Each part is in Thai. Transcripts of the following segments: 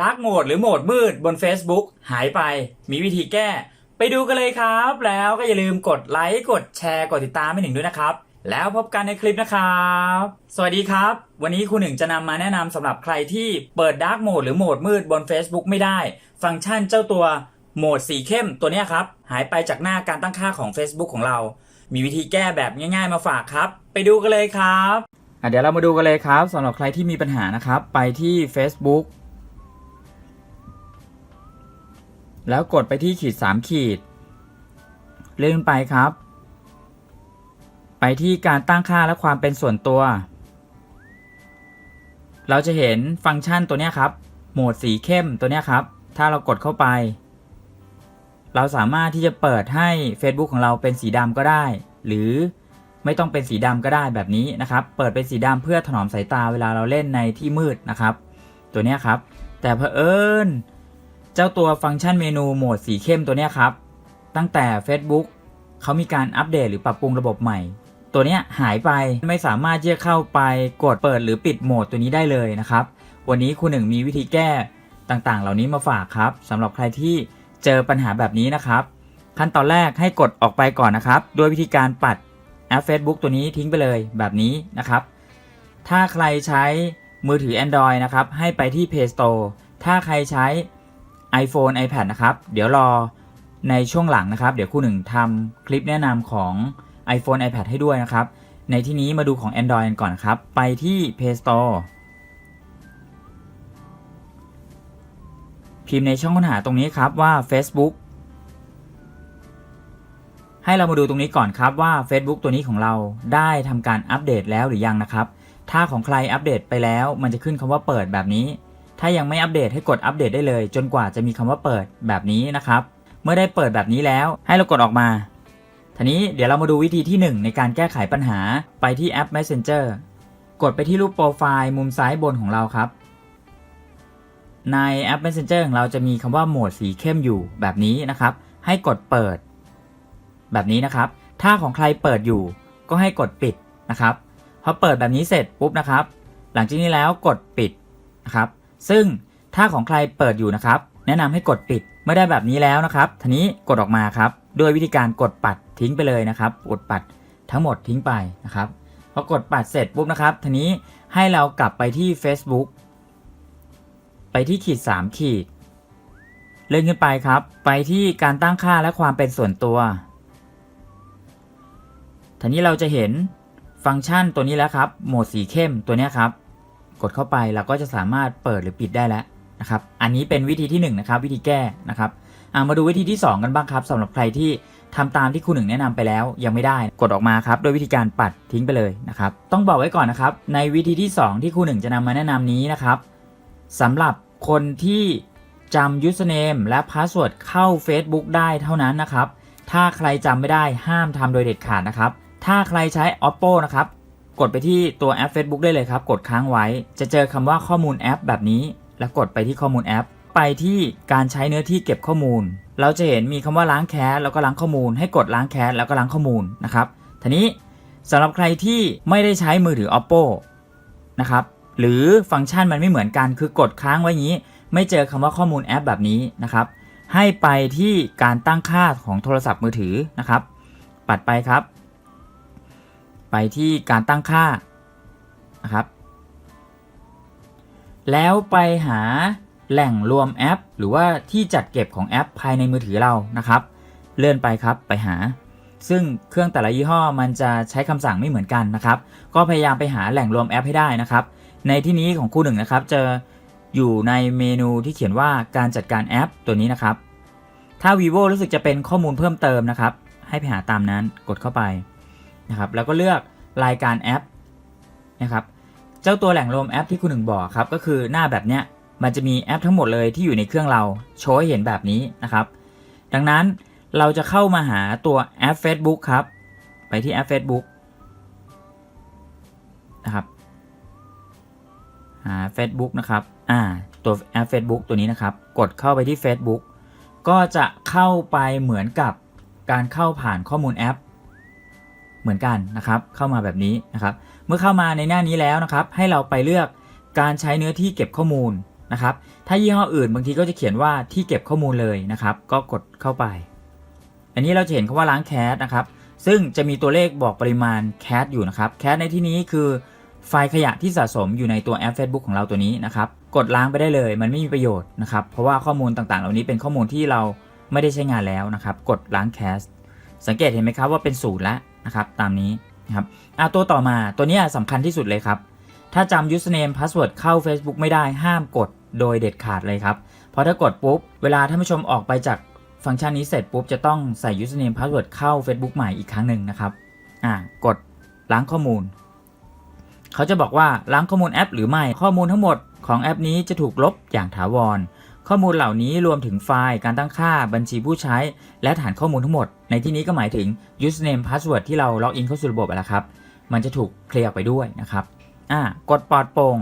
ดาร์กโหมดหรือโหมดมืดบน Facebook หายไป มีวิธีแก้ ไปดูกันเลยครับ แล้วก็อย่าลืมกดไลค์กดแชร์กดติดตามให้หนึ่งด้วยนะครับ แล้วพบกันในคลิปนะครับ สวัสดีครับ วันนี้คุณหนึ่งจะนำมาแนะนำสำหรับใครที่เปิดดาร์กโหมดหรือโหมดมืดบน Facebook ไม่ได้ ฟังก์ชันเจ้าตัวโหมดสีเข้มตัวนี้ครับ หายไปจากหน้าการตั้งค่าของ Facebook ของเรา มีวิธีแก้แบบง่าย ๆ มาฝากครับ ไปดูกันเลยครับเดี๋ยวเรามาดูกันเลยครับสำหรับใครที่มีปัญหานะครับ ไปที่ Facebook แล้วกดไปที่ขีด 3 ขีด เลื่อนไปครับ ไปที่การตั้งค่าและความเป็นส่วนตัว เราจะเห็นฟังก์ชันตัวนี้ครับ โหมดสีเข้มตัวนี้ครับ ถ้าเรากดเข้าไป เราสามารถที่จะเปิดให้ Facebook ของเราเป็นสีดำก็ได้ หรือไม่ต้องเป็นสีดำก็ได้แบบนี้นะครับ เปิดเป็นสีดำเพื่อถนอมสายตาเวลาเราเล่นในที่มืดนะครับ ตัวนี้ครับ แต่เผอิญ เจ้าตัวฟังก์ชันเมนูโหมดสีเข้มตัวนี้ครับ ตั้งแต่ Facebook เขามีการอัปเดตหรือปรับปรุงระบบใหม่ ตัวนี้หายไปไม่สามารถที่จะเข้าไปกดเปิดหรือปิดโหมดตัวนี้ได้เลยนะครับ วันนี้คุณหนึ่งมีวิธีแก้ต่างๆ เหล่านี้มาฝากครับสำหรับใครที่เจอปัญหาแบบนี้นะครับ ขั้นตอนแรกให้กดออกไปก่อนนะครับโดยวิธีการปัดแอป Facebook ตัวนี้ทิ้งไปเลยแบบนี้นะครับ ถ้าใครใช้มือถือ Android นะครับ ให้ไปที่ Play Store ถ้าใครใช้ iPhone iPad นะครับ เดี๋ยวรอในช่วงหลังนะครับ เดี๋ยวคู่หนึ่งทำคลิปแนะนำของ iPhone iPad ให้ด้วยนะครับ ในที่นี้มาดูของ Android กันก่อนครับ ไปที่ Play Store พิมพ์ในช่องค้นหาตรงนี้ครับว่า Facebook ให้เรามาดูตรงนี้ก่อนครับว่า Facebook ตัวนี้ของเราได้ทำการอัปเดตแล้วหรือยังนะครับ ถ้าของใครอัปเดตไปแล้ว มันจะขึ้นคำว่าเปิดแบบนี้ ถ้ายังไม่อัปเดตให้กดอัปเดตได้เลย จนกว่าจะมีคำว่าเปิดแบบนี้นะครับ เมื่อได้เปิดแบบนี้แล้วให้เรากดออกมาทีนี้เดี๋ยวเรามาดูวิธีที่ 1 ในการแก้ไขปัญหาไปที่แอป Messenger กดไปที่รูปโปรไฟล์มุมซ้ายบนของเราครับ ในแอป Messenger ของเราจะมีคำว่าโหมดสีเข้มอยู่แบบนี้นะครับ ให้กดเปิด แบบนี้นะครับ ถ้าของใครเปิดอยู่ ก็ให้กดปิดนะครับพอเปิดแบบนี้เสร็จปุ๊บนะครับ หลังจากนี้แล้วกดปิดนะครับ ซึ่งถ้าของใครเปิดอยู่นะครับ แนะนำให้กดปิดเมื่อได้แบบนี้แล้วนะครับทีนี้กดออกมาครับด้วยวิธีการกดปัดทิ้งไปเลยนะครับ กดปัดทั้งหมดทิ้งไปนะครับพอกดปัดเสร็จปุ๊บนะครับทีนี้ให้เรากลับไปที่ Facebook ไปที่ขีด 3 ขีด เลื่อนขึ้นไปครับ ไปที่การตั้งค่าและความเป็นส่วนตัวทีนี้เราจะเห็นฟังก์ชันตัวนี้แล้วครับ โหมดสีเข้มตัวนี้ครับ กดเข้าไปเราก็จะสามารถเปิดหรือปิดได้แล้วนะครับ อันนี้เป็นวิธีที่1นงนะครับวิธีแก้นะครับามาดูวิธีที่ 2 กันบ้างครับสำหรับใครที่ทำตามที่คุณหนึ่งแนะนำไปแล้วยังไม่ได้กดออกมาครับโดยวิธีการปัดทิ้งไปเลยนะครับ ต้องบอกไว้ก่อนนะครับ ในวิธีที่ 2 ที่คุณหนึ่งจะนำมาแนะนำนี้นะครับสำหรับคนที่จำ username และ password เข้า Facebook ได้เท่านั้นนะครับ ถ้าใครจำไม่ได้ห้ามทำโดยเด็ดขาดนะครับ ถ้าใครใช้ Oppo นะครับ กดไปที่ตัวแอป Facebook ได้เลยครับ กดค้างไว้ จะเจอคำว่าข้อมูลแอป แบบนี้ แล้วกดไปที่ข้อมูลแอป ไปที่การใช้เนื้อที่เก็บข้อมูล เราจะเห็นมีคำว่าล้างแคสแล้วก็ล้างข้อมูล ให้กดล้างแคสแล้วก็ล้างข้อมูลนะครับทีนี้สำหรับใครที่ไม่ได้ใช้มือถือ Oppo นะครับหรือฟังก์ชันมันไม่เหมือนกันคือกดค้างไว้ยี้ ไม่เจอคำว่าข้อมูลแอป แบบนี้นะครับ ให้ไปที่การตั้งค่าของโทรศัพท์มือถือนะครับ ปัดไปครับ ไปที่การตั้งค่านะครับ แล้วไปหาแหล่งรวมแอป หรือว่าที่จัดเก็บของแอปภายในมือถือเรานะครับ เลื่อนไปครับไปหา ซึ่งเครื่องแต่ละยี่ห้อมันจะใช้คำสั่งไม่เหมือนกันนะครับ ก็พยายามไปหาแหล่งรวมแอปให้ได้นะครับ ในที่นี้ของคู่หนึ่งนะครับจะอยู่ในเมนูที่เขียนว่าการจัดการแอปตัวนี้นะครับ ถ้า vivo รู้สึกจะเป็นข้อมูลเพิ่มเติมนะครับ ให้ไปหาตามนั้นกดเข้าไป นะครับแล้วก็เลือกรายการแอปนะครับเจ้าตัวแหล่งรวมแอปที่คุณหนึ่งบอกครับก็คือหน้าแบบเนี้ยมันจะมีแอปทั้งหมดเลยที่อยู่ในเครื่องเราโชว์ให้เห็นแบบนี้นะครับ ดังนั้นเราจะเข้ามาหาตัวแอป Facebook ครับ ไปที่แอป Facebook นะครับหา Facebook นะครับอ่าตัวแอป Facebook ตัวนี้นะครับ กดเข้าไปที่ Facebook ก็จะเข้าไปเหมือนกับการเข้าผ่านข้อมูลแอป เหมือนกันนะครับเข้ามาแบบนี้นะครับ เมื่อเข้ามาในหน้านี้แล้วนะครับ ให้เราไปเลือกการใช้เนื้อที่เก็บข้อมูลนะครับ ถ้ายี่ห้ออื่นบางทีก็จะเขียนว่าที่เก็บข้อมูลเลยนะครับ ก็กดเข้าไป อันนี้เราจะเห็นคำว่าล้างแคสนะครับ ซึ่งจะมีตัวเลขบอกปริมาณแคสอยู่นะครับแคสในที่นี้คือไฟล์ขยะที่สะสมอยู่ในตัวแอป Facebook ของเราตัวนี้นะครับ กดล้างไปได้เลย มันไม่มีประโยชน์นะครับ เพราะว่าข้อมูลต่างๆ เหล่านี้เป็นข้อมูลที่เราไม่ได้ใช้งานแล้วนะครับ กดล้างแคสสังเกตเห็นไหมครับว่าเป็นศูนย์แล้ว นะครับตามนี้นะครับอะตัวต่อมาตัวนี้สำคัญที่สุดเลยครับ ถ้าจำ username password เข้า Facebook ไม่ได้ห้ามกดโดยเด็ดขาดเลยครับ เพราะถ้ากดปุ๊บ เวลาท่านผู้ชมออกไปจากฟังก์ชันนี้เสร็จปุ๊บ จะต้องใส่ username password เข้า Facebook ใหม่อีกครั้งหนึ่งนะครับอ่ากดล้างข้อมูล เขาจะบอกว่าล้างข้อมูลแอปหรือไม่ข้อมูลทั้งหมดของแอปนี้จะถูกลบอย่างถาวร ข้อมูลเหล่านี้รวมถึงไฟล์การตั้งค่าบัญชีผู้ใช้ และฐานข้อมูลทั้งหมด ในที่นี้ก็หมายถึง username password ที่เราล็อกอินเข้าสู่ระบบแล้วครับ มันจะถูกเคลียร์ไปด้วยนะครับอ่ากดปลอดโปร่ง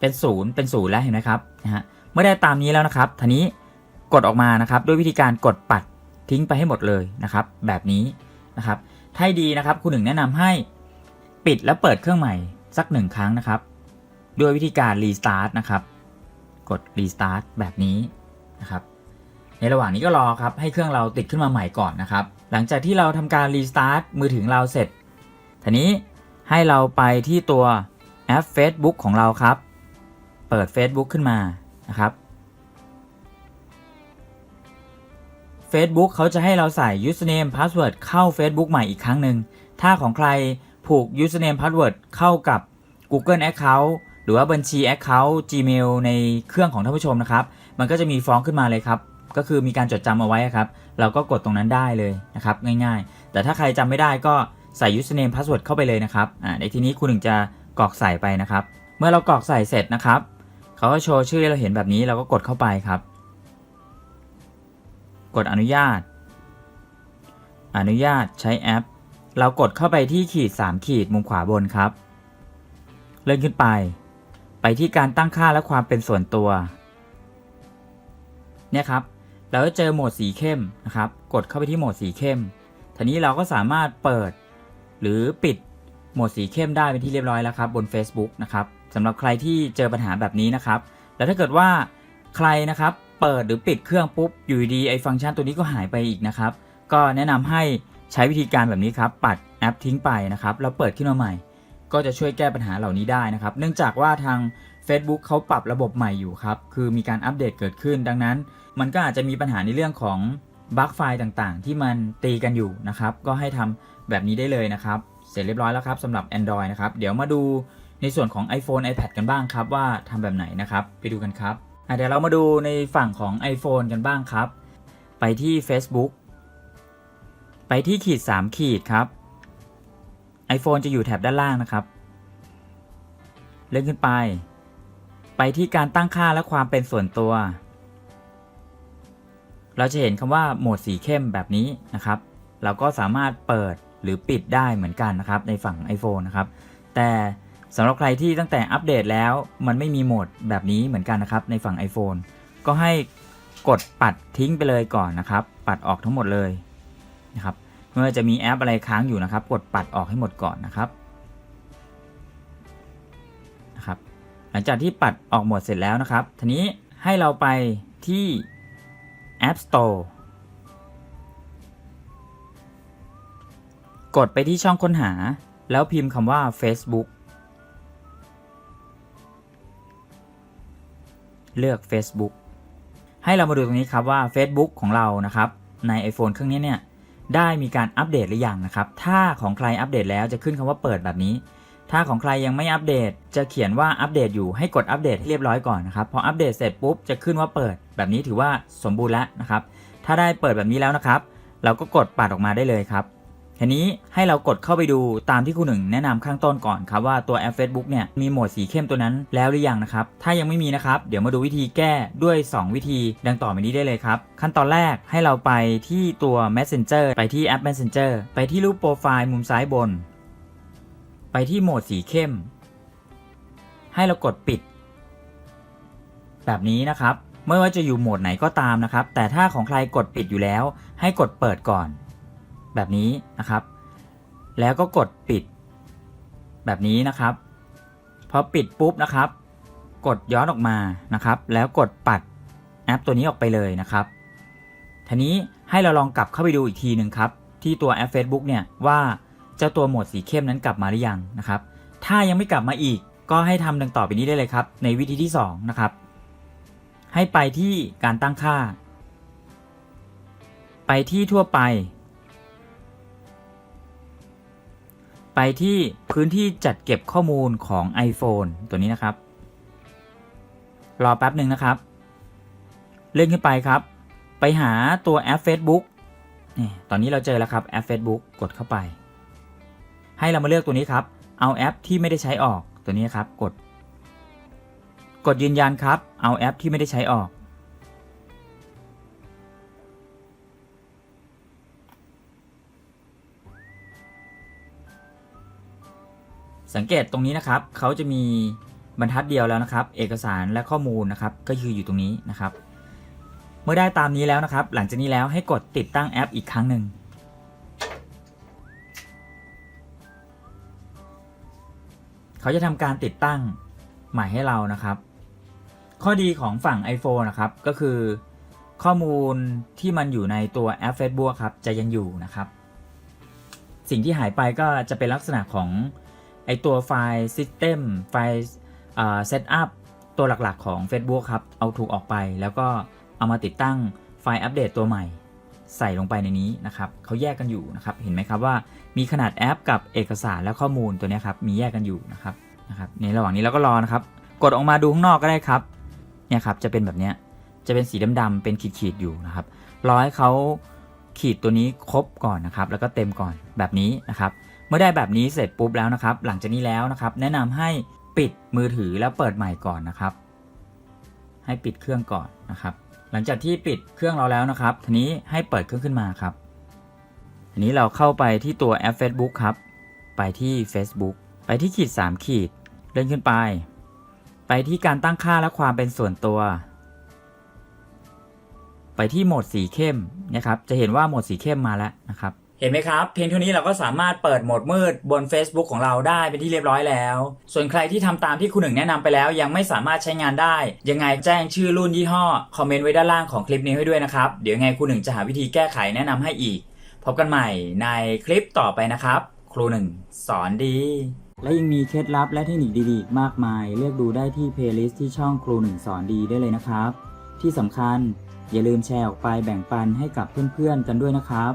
เป็นศูนย์เป็นศูนย์แล้วเห็นไหมครับนะฮะเมื่อได้ตามนี้แล้วนะครับทีนี้กดออกมานะครับ ด้วยวิธีการกดปัดทิ้งไปให้หมดเลยนะครับ แบบนี้นะครับถ้าดีนะครับคุณหนึ่งแนะนำให้ปิดแล้วเปิดเครื่องใหม่สักหนึ่งครั้งนะครับ ด้วยวิธีการรีสตาร์ทนะครับ กดรีสตาร์ทแบบนี้นะครับในระหว่างนี้ก็รอครับให้เครื่องเราติดขึ้นมาใหม่ก่อนนะครับ หลังจากที่เราทำการรีสตาร์ทมือถือเราเสร็จทีนี้ให้เราไปที่ตัวแอป Facebook ของเราครับ เปิด Facebook ขึ้นมานะครับ Facebook เขาจะให้เราใส่ username password เข้า Facebook ใหม่อีกครั้งหนึ่ง ถ้าของใครผูก username password เข้ากับ Google Account หรือว่าบัญชี Account Gmail ในเครื่องของท่านผู้ชมนะครับ มันก็จะมีฟ้องขึ้นมาเลยครับ ก็คือมีการจดจำเอาไว้ครับ เราก็กดตรงนั้นได้เลยนะครับง่ายๆ แต่ถ้าใครจำไม่ได้ก็ใส่ username password เข้าไปเลยนะครับอ่าในที่นี้คุณถึงจะกรอกใส่ไปนะครับ เมื่อเรากรอกใส่เสร็จนะครับเขาก็โชว์ชื่อเราเห็นแบบนี้เราก็กดเข้าไปครับ กดอนุญาต อนุญาตใช้แอป เรากดเข้าไปที่ขีด 3 ขีดมุมขวาบนครับ เลื่อนขึ้นไป ไปที่การตั้งค่าและความเป็นส่วนตัว เนี่ยครับ เราจะเจอโหมดสีเข้มนะครับ กดเข้าไปที่โหมดสีเข้มทีนี้เราก็สามารถเปิด หรือปิดโหมดสีเข้มได้เป็นที่เรียบร้อยแล้วครับบน Facebook นะครับสำหรับใครที่เจอปัญหาแบบนี้นะครับ แล้วถ้าเกิดว่าใครนะครับเปิดหรือปิดเครื่องปุ๊บอยู่ดีไอ้ฟังก์ชันตัวนี้ก็หายไปอีกนะครับ ก็แนะนำให้ใช้วิธีการแบบนี้ครับ ปัดแอปทิ้งไปนะครับ แล้วเปิดขึ้นมาใหม่ ก็จะช่วยแก้ปัญหาเหล่านี้ได้นะครับ เนื่องจากว่าทาง Facebook เขาปรับระบบใหม่อยู่ครับ คือมีการอัปเดตเกิดขึ้น ดังนั้น มันก็อาจจะมีปัญหาในเรื่องของบั๊กไฟล์ต่างๆ ที่มันตีกันอยู่นะครับ ก็ให้ทำแบบนี้ได้เลยนะครับ เสร็จเรียบร้อยแล้วครับสำหรับ Android นะครับ เดี๋ยวมาดูในส่วนของ iPhone iPad กันบ้างครับ ว่าทำแบบไหนนะครับ ไปดูกันครับเดี๋ยวเรามาดูในฝั่งของ iPhone กันบ้างครับ ไปที่ Facebook ไปที่ขีด 3 ขีดครับ iPhone จะอยู่แถบด้านล่างนะครับเลื่อนขึ้นไป ไปที่การตั้งค่าและความเป็นส่วนตัว เราจะเห็นคำว่าโหมดสีเข้มแบบนี้นะครับ เราก็สามารถเปิดหรือปิดได้เหมือนกันนะครับ ในฝั่ง iPhone นะครับ แต่สำหรับใครที่ตั้งแต่อัปเดตแล้วมันไม่มีโหมดแบบนี้เหมือนกันนะครับ ในฝั่ง iPhone ก็ให้กดปัดทิ้งไปเลยก่อนนะครับ ปัดออกทั้งหมดเลยนะครับ เมื่อจะมีแอปอะไรค้างอยู่นะครับ กดปัดออกให้หมดก่อนนะครับนะครับ หลังจากที่ปัดออกหมดเสร็จแล้วนะครับทีนี้ให้เราไปที่ App Store กดไปที่ช่องค้นหา แล้วพิมพ์คำว่า Facebook เลือก Facebook ให้เรามาดูตรงนี้ครับว่า Facebook ของเรานะครับ ใน iPhone เครื่องนี้เนี่ย ได้มีการอัปเดตหรือยังนะครับ ถ้าของใครอัปเดตแล้วจะขึ้นคำว่าเปิดแบบนี้ ถ้าของใครยังไม่อัปเดต จะเขียนว่าอัปเดตอยู่ให้กดอัปเดตให้เรียบร้อยก่อนนะครับ พออัปเดตเสร็จปุ๊บจะขึ้นว่าเปิด แบบนี้ถือว่าสมบูรณ์แล้วนะครับ ถ้าได้เปิดแบบนี้แล้วนะครับ เราก็กดปัดออกมาได้เลยครับ ทีนี้ให้เรากดเข้าไปดูตามที่คุณหนึ่งแนะนำข้างต้นก่อนครับว่าตัวแอป Facebook เนี่ยมีโหมดสีเข้มตัวนั้นแล้วหรือยังนะครับ ถ้ายังไม่มีนะครับ เดี๋ยวมาดูวิธีแก้ด้วย 2 วิธี ดังต่อไปนี้ได้เลยครับ ขั้นตอนแรกให้เราไปที่ตัว Messenger ไปที่แอป Messenger ไปที่รูปโปรไฟล์มุมซ้ายบน ไปที่โหมดสีเข้ม ให้เรากดปิด แบบนี้นะครับ ไม่ว่าจะอยู่โหมดไหนก็ตามนะครับ แต่ถ้าของใครกดปิดอยู่แล้ว ให้กดเปิดก่อน แบบนี้นะครับ แล้วก็กดปิด แบบนี้นะครับพอปิดปุ๊บนะครับ กดย้อนออกมานะครับ แล้วกดปัดแอปตัวนี้ออกไปเลยนะครับทีนี้ให้เราลองกลับเข้าไปดูอีกทีหนึ่งครับ ที่ตัวแอป Facebook เนี่ยว่าเจ้าตัวโหมดสีเข้มนั้นกลับมาหรือยังนะครับ ถ้ายังไม่กลับมาอีก ก็ให้ทำดังต่อไปนี้ได้เลยครับ ในวิธีที่ 2 นะครับ ให้ไปที่การตั้งค่า ไปที่ทั่วไป ไปที่พื้นที่จัดเก็บข้อมูลของ iPhone ตัวนี้นะครับ รอแป๊บหนึ่งนะครับ เลื่อนขึ้นไปครับ ไปหาตัวแอป Facebook นี่ตอนนี้เราเจอแล้วครับแอป Facebook กดเข้าไป ให้เรามาเลือกตัวนี้ครับ เอาแอปที่ไม่ได้ใช้ออกตัวนี้ครับ กด กดยืนยันครับ เอาแอปที่ไม่ได้ใช้ออก สังเกตตรงนี้นะครับเขาจะมีบรรทัดเดียวแล้วนะครับ เอกสารและข้อมูลนะครับก็คืออยู่ตรงนี้นะครับ เมื่อได้ตามนี้แล้วนะครับ หลังจากนี้แล้วให้กดติดตั้งแอปอีกครั้งหนึ่งเขาจะทำการติดตั้งใหม่ให้เรานะครับ ข้อดีของฝั่ง iPhone นะครับก็คือข้อมูลที่มันอยู่ในตัวแอป Facebook ครับจะยังอยู่นะครับ สิ่งที่หายไปก็จะเป็นลักษณะของ ไอตัวไฟล์ System ไฟล์เซตอัพตัวหลักๆของ Facebook ครับ เอาถูกออกไป แล้วก็เอามาติดตั้งไฟล์อัปเดตตัวใหม่ ใส่ลงไปในนี้นะครับเขาแยกกันอยู่นะครับ เห็นไหมครับว่ามีขนาดแอปกับเอกสารและข้อมูลตัวนี้ครับ มีแยกกันอยู่นะครับนะครับ ในระหว่างนี้เราก็รอนะครับ กดออกมาดูข้างนอกก็ได้ครับ เนี่ยครับ จะเป็นแบบเนี้ยจะเป็นสีดำๆเป็นขีดๆอยู่นะครับ รอให้เขาขีดตัวนี้ครบก่อนนะครับ แล้วก็เต็มก่อนแบบนี้นะครับ มื่อได้แบบนี้เสร็จปุ๊บแล้วนะครับ หลังจากนี้แล้วนะครับ แนะนำให้ปิดมือถือแล้วเปิดใหม่ก่อนนะครับ ให้ปิดเครื่องก่อนนะครับ หลังจากที่ปิดเครื่องเราแล้วนะครับ ทีนี้ให้เปิดเครื่องขึ้นมาครับทีนี้เราเข้าไปที่ตัวแอป Facebook ครับ ไปที่ Facebook ไปที่ขีด 3 ขีดเลื่อนขึ้นไป ไปที่การตั้งค่าและความเป็นส่วนตัว ไปที่โหมดสีเข้มนะครับ จะเห็นว่าโหมดสีเข้มมาแล้วนะครับ เห็นไหมครับ เพียงเท่านี้เราก็สามารถเปิดโหมดมืดบน Facebook ของเราได้เป็นที่เรียบร้อยแล้ว ส่วนใครที่ทำตามที่คุณหนึ่งแนะนำไปแล้ว ยังไม่สามารถใช้งานได้ ยังไงแจ้งชื่อรุ่นยี่ห้อ คอมเมนต์ไว้ด้านล่างของคลิปนี้ให้ด้วยนะครับ เดี๋ยวไงคุณหนึ่งจะหาวิธีแก้ไขแนะนำให้อีก พบกันใหม่ในคลิปต่อไปนะครับ ครูหนึ่งสอนดี และยังมีเคล็ดลับและเทคนิคดีๆอีกมากมาย เลือกดูได้ที่เพลย์ลิสต์ที่ช่องครูหนึ่งสอนดีได้เลยนะครับ ที่สำคัญอย่าลืมแชร์ออกไปแบ่งปันให้กับเพื่อนๆกันด้วยนะครับ